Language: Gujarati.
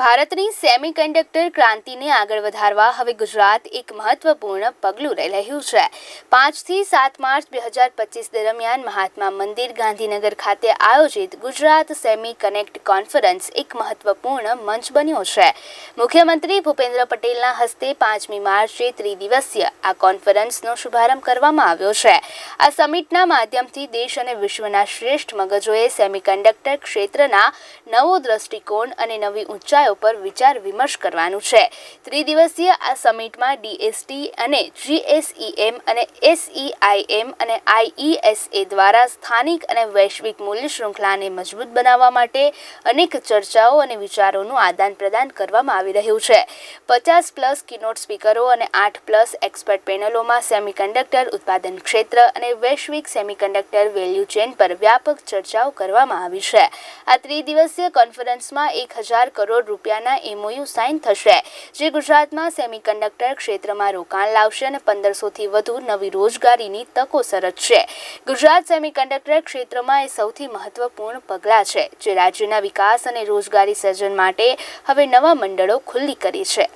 ભારતની સેમિકન્ડક્ટર ક્રાંતિને આગળ વધારવા હવે ગુજરાત એક મહત્વપૂર્ણ પગલું લઈ રહ્યું છે. પાંચથી સાત માર્ચ બે હજાર પચીસ દરમિયાન મહાત્મા મંદિર ગાંધીનગર ખાતે આયોજિત ગુજરાત સેમી કનેક્ટ કોન્ફરન્સ એક મહત્વપૂર્ણ મંચ બન્યો છે. મુખ્યમંત્રી ભૂપેન્દ્ર પટેલના હસ્તે પાંચમી માર્ચે ત્રિદિવસીય આ કોન્ફરન્સનો શુભારંભ કરવામાં આવ્યો છે. આ સમિટના માધ્યમથી દેશ અને વિશ્વના શ્રેષ્ઠ મગજોએ સેમિકન્ડક્ટર ક્ષેત્રના નવો દ્રષ્ટિકોણ અને નવી ઊંચાઈઓ પર વિચાર વિમર્શ કરવાનું છે. ત્રિદિવસીય આ સમિટમાં ડીએસટી અને જીએસઈએમ અને એસઈઆઈએમ અને આઈઈએસએ દ્વારા સ્થાનિક અને વૈશ્વિક મૂલ્ય શૃંખલાને મજબૂત બનાવવા માટે અનેક ચર્ચાઓ અને વિચારોનું આદાન પ્રદાન કરવામાં આવી રહ્યું છે. પચાસ પ્લસ કિનોટ સ્પીકરો અને આઠ પ્લસ એક્સપર્ટ પેનલોમાં સેમિકન્ડક્ટર ઉત્પાદન ક્ષેત્ર અને વૈશ્વિક સેમિકન્ડક્ટર વેલ્યુ ચેન પર વ્યાપક ચર્ચાઓ કરવામાં આવી છે. આ ત્રિદિવસીય કોન્ફરન્સમાં એક હજાર કરોડ રૂપિયાના એમઓયુ સાઇન થશે. જે ગુજરાતમાં સેમિકન્ડક્ટર ક્ષેત્રમાં રોકાણ લાવશે અને પંદરસોથી વધુ નવી રોજગારીની તકો સરજશે ગુજરાત સેમિકન્ડક્ટર ક્ષેત્રમાં એ સૌથી મહત્વપૂર્ણ પગલાં છે, જે રાજ્યના વિકાસ અને રોજગારી સર્જન માટે હવે નવા મંડળો ખુલ્લી કરી છે.